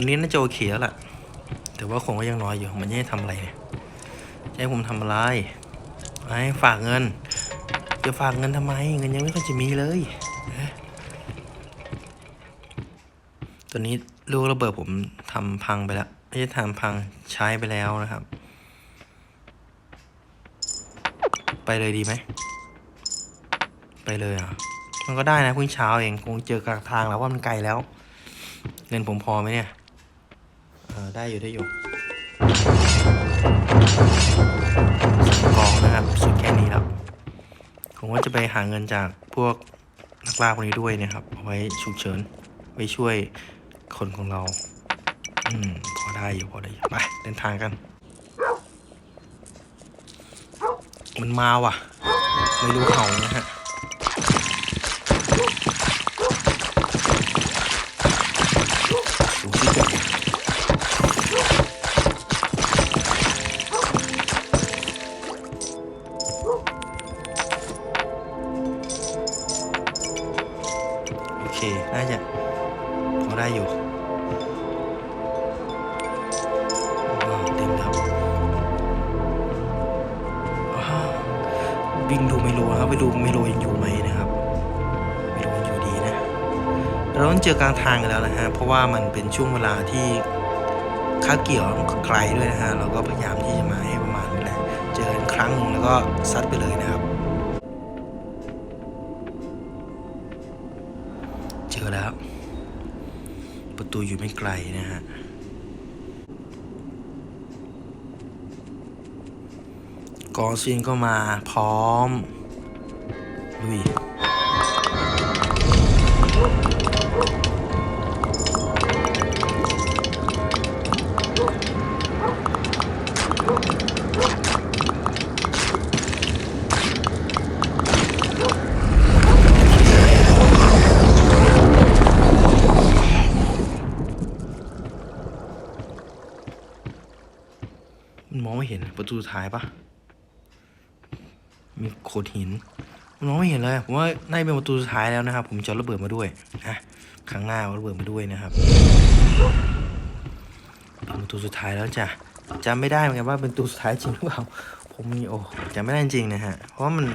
อนนี้น่าจะโอเคแล้วล่ะ แต่ว่าคงก็ยังน้อยอยู่ มันยังให้ทำอะไรเนี่ยจะให้ผมทำอะไรไอ้ฝากเงิน จะฝากเงินทำไม เงินยังไม่ค่อยจะมีเลยตอนนี้ลูกระเบิดผมทำพังไปแล้วไม่ใช่ทำพังใช้ไปแล้วนะครับ ไปเลยดีไหม ไปเลยอะ มันก็ได้นะเพิ่งเช้าเองคงเจอกลางทางแล้วว่ามันไกลแล้ว เงินผมพอไหมเนี่ย ออได้อยู่ได้อยู่สองกองนะครับ สุดแค่นี้แล้วผมว่าจะไปหาเงินจากพวกนักล่าพวกนี้ด้วยนะครับ เอาไว้ฉุกเฉิน ไว้ช่วยคนของเรา อืม พอได้อยู่พอได้อยู่ไปเดินทางกัน มันมาว่ะ ไม่รู้เห่านะฮะ วิ่งดูไมโลครับไปดูไมโลยังอยู่ไหมนะครับไมโลยังอยู่ดีนะเราต้องเจอกลางทางกันแล้วนะฮะเพราะว่ามันเป็นช่วงเวลาที่คาเกี่ยวไกลด้วยนะฮะเราก็พยายามที่จะมาให้ประมาณนี้แหละเจอกันครั้งหนึ่งแล้วก็ซัดไปเลยนะครับ เจอแล้ว ประตูอยู่ไม่ไกลนะฮะ กองซีนก็มาพร้อมลุยมันมองไม่เห็นประตูสุดท้ายปะ มีโขดหินมองไม่เห็นเลยผมว่าน่าจะเป็นประตูสุดท้ายแล้วนะครับ ผมจะเอาระเบิดมาด้วยนะครั้งหน้าระเบิดมาด้วยนะครับประตูสุดท้ายแล้วจ้ะจำไม่ได้เหมือนกันว่าเป็นประตูสุดท้ายจริงหรือเปล่าผมมีโอ้จำไม่ได้จริงนะฮะเพราะมัน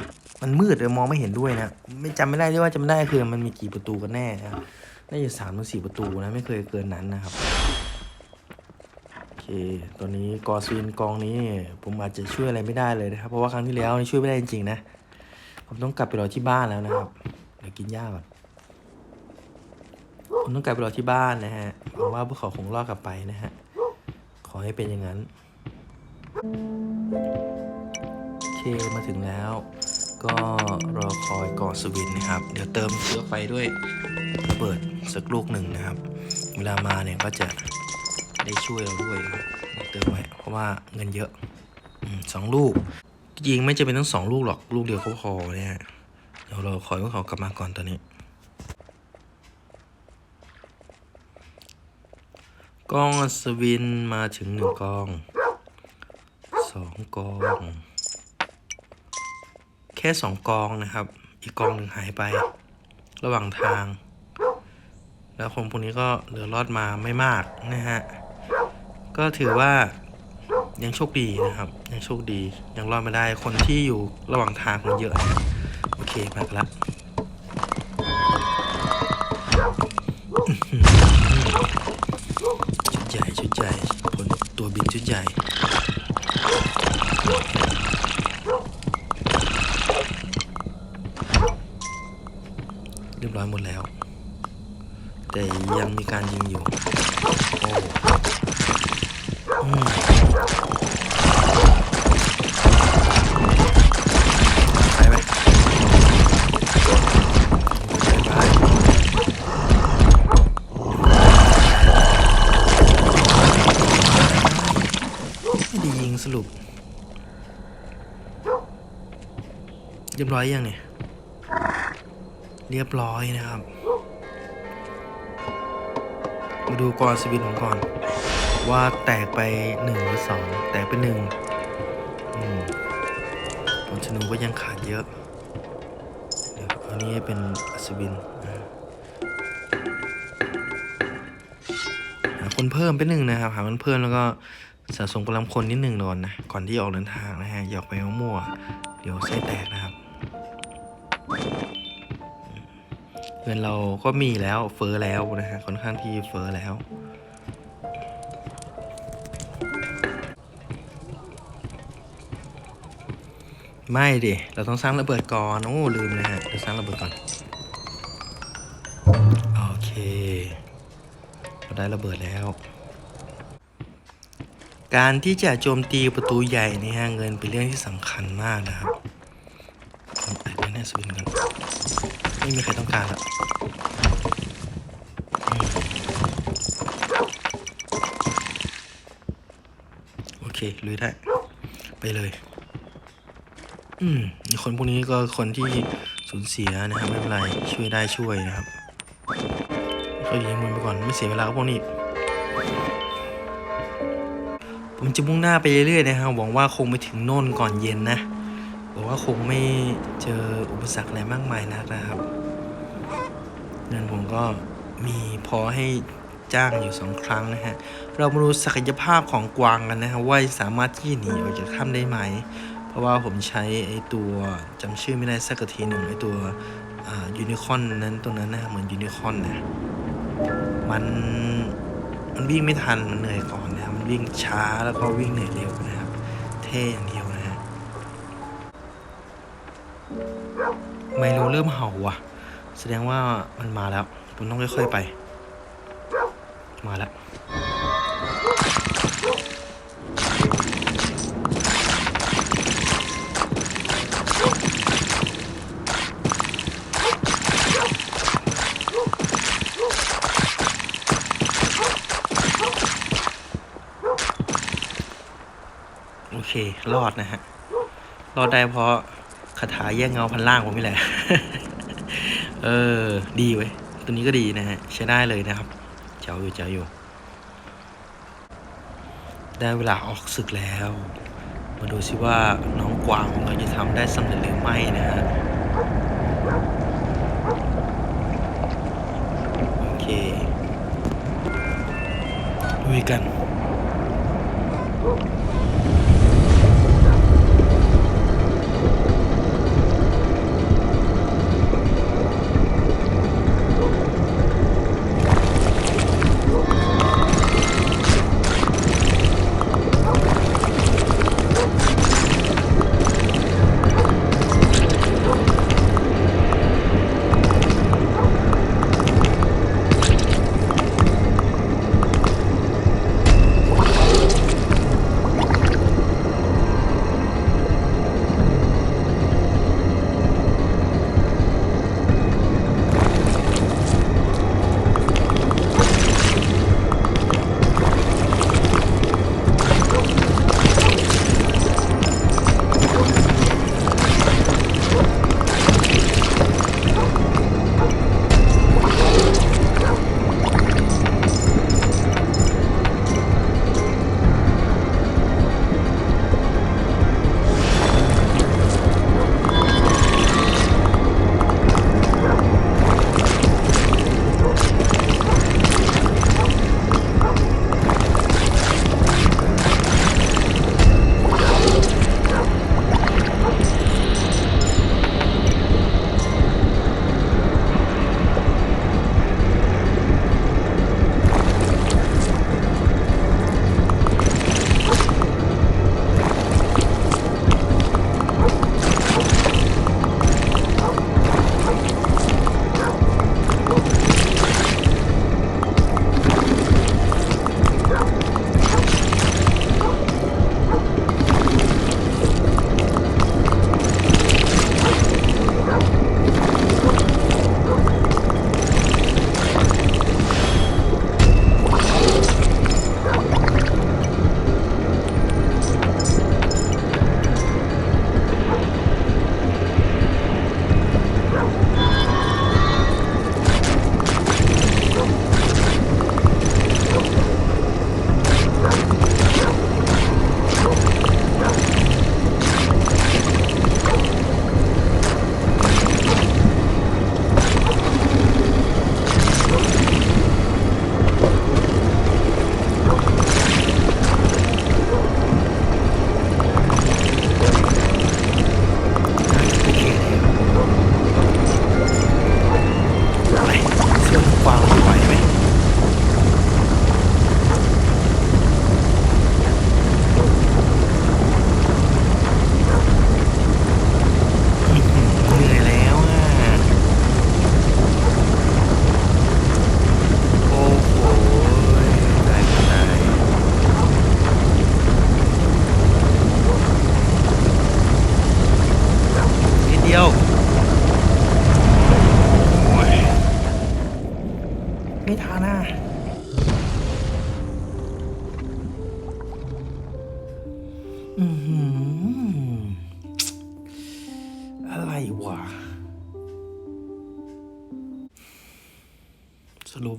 มันมืดเลยมองไม่เห็นด้วยนะไม่จำไม่ได้ด้วยว่าจำไม่ได้คือมันมีกี่ประตูกันแน่นะน่าจะสามถึงสี่ประตูนะไม่เคยเกินนั้นนะครับ เค ตอนนี้กอซีนกองนี้ผมอาจจะช่วยอะไรไม่ได้เลยนะครับ เพราะว่าครั้งที่แล้วนี่ช่วยไม่ได้จริงๆนะ ผมต้องกลับไปรอที่บ้านแล้วนะครับ เดี๋ยวกินหญ้าก่อนผมต้องกลับไปรอที่บ้านนะฮะหวังว่าพวกเขาคงรอดกลับไปนะฮะ ขอให้เป็นอย่างนั้น โอเค มาถึงแล้ว ก็รอคอยกอสวินนะครับ เดี๋ยวเติมเชื้อไฟด้วยระเบิดสักลูกหนึ่งนะครับ เวลามาเนี่ยก็จะ ได้ช่วยเราด้วยนะเติมไว้เพราะว่าเงินเยอะสองลูกจริงไม่จะเป็นต้งสองลูกหรอกลูกเดียวก็พอเนี่ยเดี๋ยวเราคอยว่าเขากลับมาก่อนตอนนี้ กล้องอัศวินมาถึงหนึ่งกล้องสองกล้อง แค่สองกองนะครับ อีกกองหนึ่งหายไประหว่างทาง แล้วคนพวกนี้ก็เหลือรอดมาไม่มากนะฮะ ก็ถือว่ายังโชคดีนะครับ ยังโชคดียังรอดมาได้คนที่อยู่ระหว่างทางมันเยอะนะโอเคมากันละอื้อหือชุดใหญ่ชุดใหญ่ผลตัวบินชุดใหญ่เรียบร้อยหมดแล้ว แต่ยังมีการยิงอยู่โอ้ ไปไหมไม่ได้ยิงสรุป เรียบร้อยยังเนี่ย เรียบร้อยนะครับ มาดูกรสวินผมก่อน ว่าแตกไปหนึ่งหรือสองแตกไปหนึ่งอืมผลชนูก็ยังขาดเยอะเดี๋ยวอันนี้เป็นอัศวินหาคนเพิ่มไปหนึ่งนะครับ หาคนเพิ่มแล้วก็สะสมกำลังคนนิดหนึ่งนอนนะ ก่อนที่ออกเดินทางนะฮะอยาอกไปมั่ว เดี๋ยวไส้แตกนะครับเงินเราก็มีแล้วเฟอร์แล้วนะฮะค่อนข้างที่เฟอร์แล้ว ไม่ดิ เราต้องสร้างระเบิดก่อน โอ้ลืมเลยฮะเดี๋ยวสร้างระเบิดก่อน โอเค เราได้ระเบิดแล้ว การที่จะโจมตีประตูใหญ่นี่ฮะเงินเป็นเรื่องที่สำคัญมากนะครับผมอัดไว้ในสวินกันไม่มีใครต้องการแล้วโอเคลุยได้ ไปเลย อืมคนพวกนี้ก็คนที่สูญเสียนะครับไม่เป็นไรช่วยได้ช่วยนะครับก็ยิงมันไปก่อนไม่เสียเวลาพวกนี้ ผมจะมุ่งหน้าไปเรื่อยๆนะครับหวังว่าคงไปถึงโน่นก่อนเย็นนะหวังว่าคงไม่เจออุปสรรคอะไรมากมายนักนะครับเงินผมก็มีพอให้จ้างอยู่สองครั้งนะฮะ เรามาดูศักยภาพของกวางกันนะครับว่าสามารถที่จะหนีออกจากถ้ำได้ไหม เพราะว่าผมใช้ไอ้ตัวจำชื่อไม่ได้สักทีหนึ่งไอ้ตัวยูนิคอนนั้นตรงนั้นนะเหมือนยูนิคอนนะมันมันวิ่งไม่ทันมันเหนื่อยก่อนนะมันวิ่งช้าแล้วก็วิ่งเหนื่อยเร็วนะครับ เท่อย่างเดียวนะฮะไมโลเริ่มเห่าว่ะ แสดงว่ามันมาแล้วผมต้องค่อยๆไป มาแล้ว เครอดนะฮะ รอดได้เพราะคาถาแยกเงาพันล่างผมนี่แหละ เออ ดีเว้ย ตัวนี้ก็ดีนะฮะ ใช้ได้เลยนะครับ เจ้าอยู่เจ้าอยู่ ได้เวลาออกศึกแล้ว มาดูสิว่าน้องกวางของเราจะทำได้สำเร็จหรือไม่นะฮะโอเคลุยกัน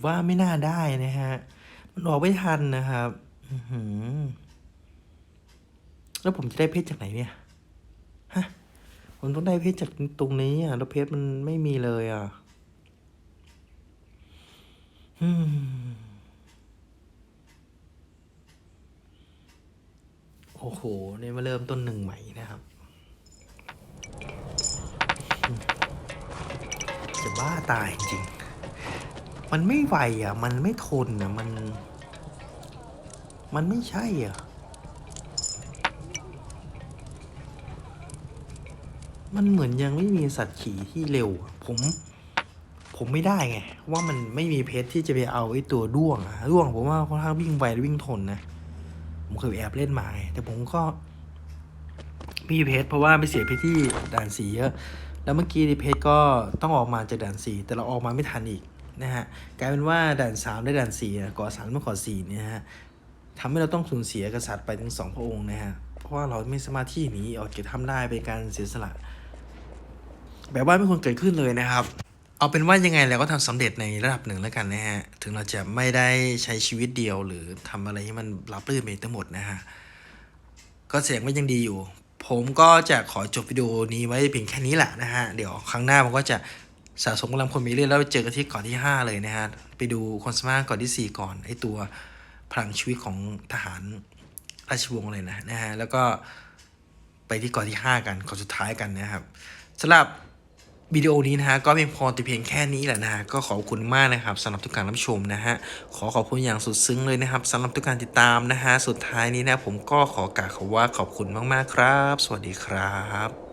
ว่าไม่น่าได้นะฮะ มันออกไม่ทันนะครับแล้วผมจะได้เพชรจากไหนเนี่ย ฮะ ผมต้องได้เพชรจากตรงนี้อะ แล้วเพชรมันไม่มีเลยอะโอ้โหเนี่ยมาเริ่มต้นหนึ่งใหม่นะครับ จะบ้าตายจริง มันไม่ไหวอะ มันไม่ทนอะ มัน มันไม่ใช่อะ มันเหมือนยังไม่มีสัตว์ขี่ที่เร็ว ผม ผมไม่ได้ไง ว่ามันไม่มีเพชรที่จะไปเอาไอ้ตัวด้วงอะด้วงผมว่าค่อนข้างวิ่งไวและวิ่งทนนะ ผมเคยแอบเล่นมาไงแต่ผมก็ไมมีเพชรเพราะว่าไปเสียเพชรที่ด่านสีเยอะ แล้วเมื่อกี้นี่เพชรก็ต้องออกมาจากด่านสี่แต่เราออกมาไม่ทันอีก นะฮะกลายเป็นว่าด่านสามและด่านสี่ก่อสามและก่อสี่เนี่ยฮะทำให้เราต้องสูญเสียกษัตริย์ไปถึงสองพระองค์นะฮะเพราะว่าเราไม่สามารถที่หนีออกจากถ้ำได้เป็นการเสียสละ แบบว่าไม่ควรเกิดขึ้นเลยนะครับ เอาเป็นว่ายังไงเราก็ทำสำเร็จในระดับหนึ่งแล้วกันนะฮะถึงเราจะไม่ได้ใช้ชีวิตเดียวหรือทำอะไรให้มันรับรื่นไปทั้งหมดนะฮะก็เสียงก็ยังดีอยู่ผมก็จะขอจบวิดีโอนี้ไว้เพียงแค่นี้แหละนะฮะ เดี๋ยวครั้งหน้าผมก็จะ สะสมกำลังพลไปเรื่อยแล้วไปเจอกันที่เก่อนที่ 5 เลยนะฮะ ไปดูคนสมาร์ก่อนที่ 4 ก่อนไอตัวพลังชีวิตของทหารราชวงศ์เลยนะนะฮะ แล้วก็ไปที่เก่อนที่ 5 กันก่อนสุดท้ายกันนะครับสำหรับวิดีโอนี้นะฮะก็เพียงพอแต่เพียงแค่นี้แหละนะฮะก็ขอบคุณมากนะครับสำหรับทุกการรับชมนะฮะขอขอบคุณอย่างสุดซึ้งเลยนะครับสำหรับทุกการติดตามนะฮะสุดท้ายนี้นะผมก็ขอกล่าวคำว่าขอบคุณมากๆครับ สวัสดีครับ